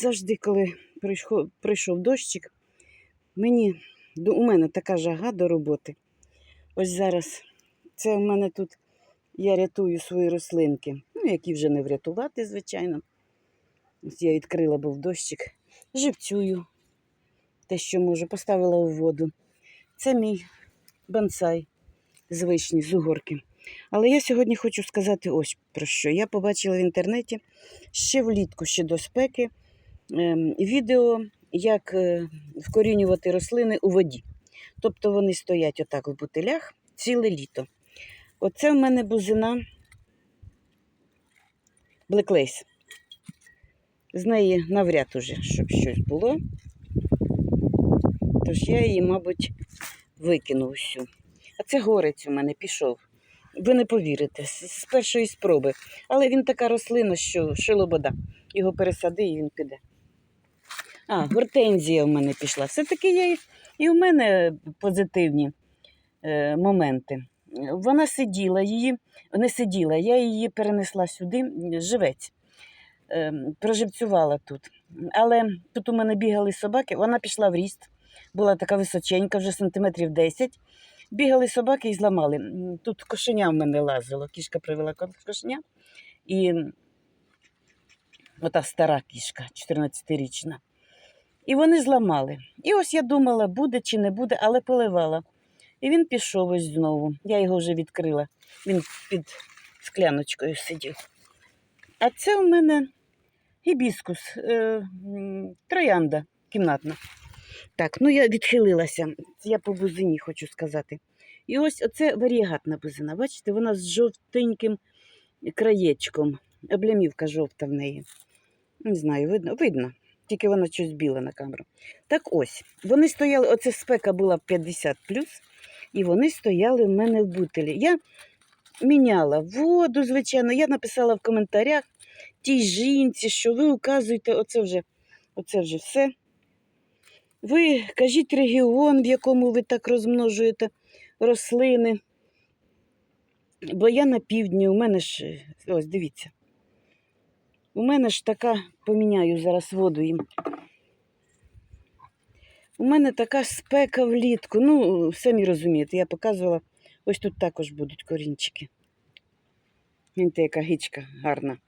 Завжди, коли прийшов, прийшов дощик, мені, у мене така жага до роботи. Ось зараз це у мене тут я рятую свої рослинки, ну, які вже не врятувати, звичайно. Ось я відкрила, був дощик. Живцюю те, що можу, поставила у воду. Це мій бонсай з вишні, з угорки. Але я сьогодні хочу сказати ось про що. Я побачила в інтернеті ще влітку, ще до спеки, ем, відео, як е, вкорінювати рослини у воді. Тобто вони стоять отак в бутилях ціле літо. Оце в мене бузина Lace. З неї навряд уже, щоб щось було. Тож я її, мабуть, викину всю. А це горець у мене пішов. Ви не повірите, з першої спроби. Але він така рослина, що шилобода. Його пересади і він піде. А, гортензія в мене пішла. Все-таки є і в мене позитивні е, моменти. Вона сиділа, її не сиділа, я її перенесла сюди, живець. Е, проживцювала тут. Але тут у мене бігали собаки, вона пішла в ріст, була така височенька, вже сантиметрів 10. Бігали собаки і зламали. Тут кошеня в мене лазило. Кішка привела кошеня. І ота стара кішка, 14-річна. І вони зламали. І ось я думала, буде чи не буде, але поливала. І він пішов ось знову. Я його вже відкрила. Він під скляночкою сидів. А це у мене гібіскус, е, троянда кімнатна. Так, ну я відхилилася. Я по бузині хочу сказати. І ось оце варієгатна бузина. Бачите, вона з жовтеньким краєчком. Облямівка жовта в неї. Не знаю, видно, видно. Тільки вона щось біла на камеру. Так ось, вони стояли, оце спека була 50 і вони стояли в мене в бутилі. Я міняла воду, звичайно. Я написала в коментарях тій жінці, що ви указуєте, оце вже, оце вже все. Ви кажіть регіон, в якому ви так розмножуєте рослини. Бо я на півдні, у мене ж, ось дивіться. У мене ж така, поміняю зараз воду їм. У мене така спека влітку. Ну, самі розумієте, я показувала, ось тут також будуть корінчики. Гляньте, яка гічка гарна.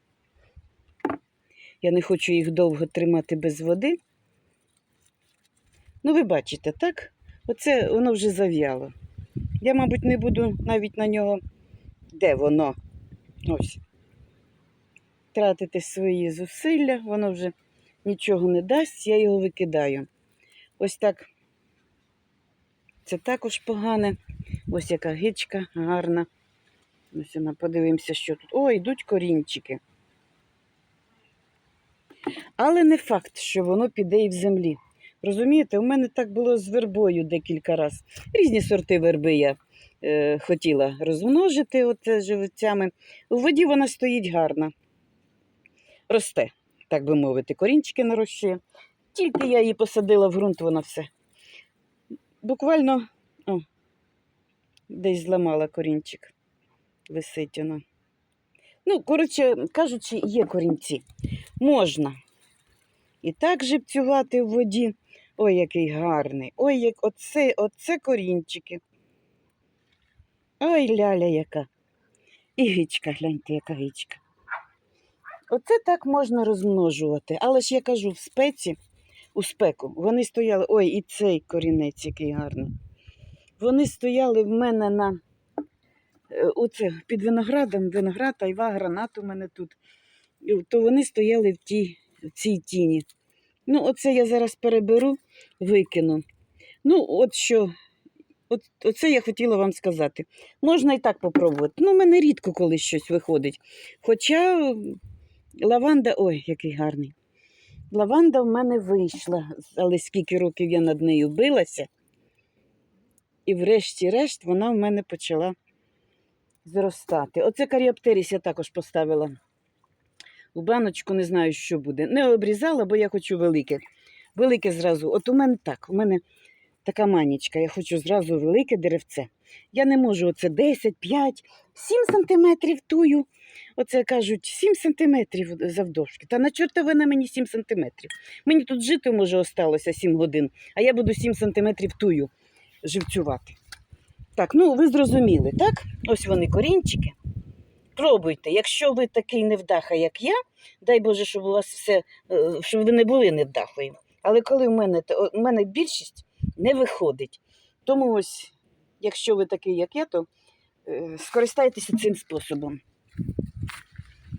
Я не хочу їх довго тримати без води. Ну, ви бачите, так? Оце воно вже зав'яло. Я, мабуть, не буду навіть на нього. Де воно? Ось. Тратити свої зусилля, воно вже нічого не дасть, я його викидаю. Ось так. Це також погане. Ось яка гичка гарна. Ось вона, подивимося, що тут. О, йдуть корінчики. Але не факт, що воно піде і в землі. Розумієте, у мене так було з вербою декілька разів. Різні сорти верби я е, хотіла розмножити оце живцями. У воді вона стоїть гарна. Росте, так би мовити, корінчики нарощує. Тільки я її посадила в ґрунт, вона все. Буквально о, десь зламала корінчик. Висить вона. Ну, коротше кажучи, є корінці. Можна. І так живцювати в воді. Ой, який гарний. Ой, як оце, оце корінчики. Ой, ляля яка. І гічка, гляньте, яка гічка. Оце так можна розмножувати. Але ж я кажу, в спеці, у спеку, вони стояли. Ой, і цей корінець, який гарний. Вони стояли в мене на е, оце, під виноградом, виноград, айва, гранат у мене тут. То вони стояли в, тій, в цій тіні. Ну, оце я зараз переберу, викину. Ну, от що, от, оце я хотіла вам сказати. Можна і так попробувати. Ну, в мене рідко коли щось виходить. Хоча лаванда, ой, який гарний. Лаванда в мене вийшла, але скільки років я над нею билася. І врешті-решт вона в мене почала зростати. Оце каріоптеріс я також поставила у баночку, не знаю, що буде. Не обрізала, бо я хочу велике. Велике зразу. От у мене так, у мене така манічка, я хочу зразу велике деревце. Я не можу оце 10, 5, 7 сантиметрів тую. Оце кажуть 7 сантиметрів завдовжки. Та на чорта ви на мені 7 сантиметрів. Мені тут жити може осталося 7 годин, а я буду 7 сантиметрів тую живцювати. Так, ну ви зрозуміли, так? Ось вони корінчики. Пробуйте. Якщо ви такий невдаха, як я, дай Боже, щоб у вас все, е, щоб ви не були невдахою. Але коли в мене, то- у мене більшість не виходить. Тому ось, якщо ви такий, як я, то е, скористайтеся цим способом.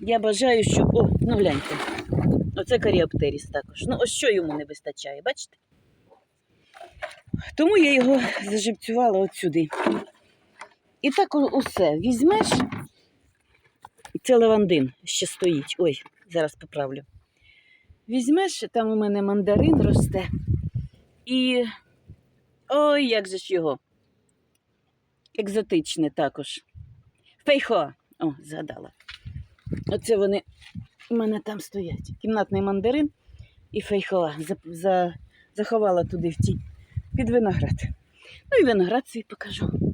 Я бажаю, щоб. О, ну гляньте. Оце каріоптеріс також. Ну, ось що йому не вистачає, бачите? Тому я його заживцювала от сюди. І так усе. Візьмеш. Це лавандин ще стоїть. Ой, зараз поправлю. Візьмеш, там у мене мандарин росте. І. Ой, як же ж його. Екзотичне також. Фейхоа. О, згадала. Оце вони у мене там стоять. Кімнатний мандарин і фейхоа. За, за, заховала туди в тінь під виноград. Ну і виноград свій покажу.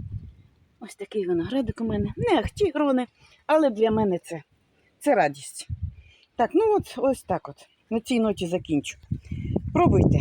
Ось такий виноградик у мене. Не ахті грони, але для мене це, це радість. Так, ну от ось так от. На цій ноті закінчу. Пробуйте.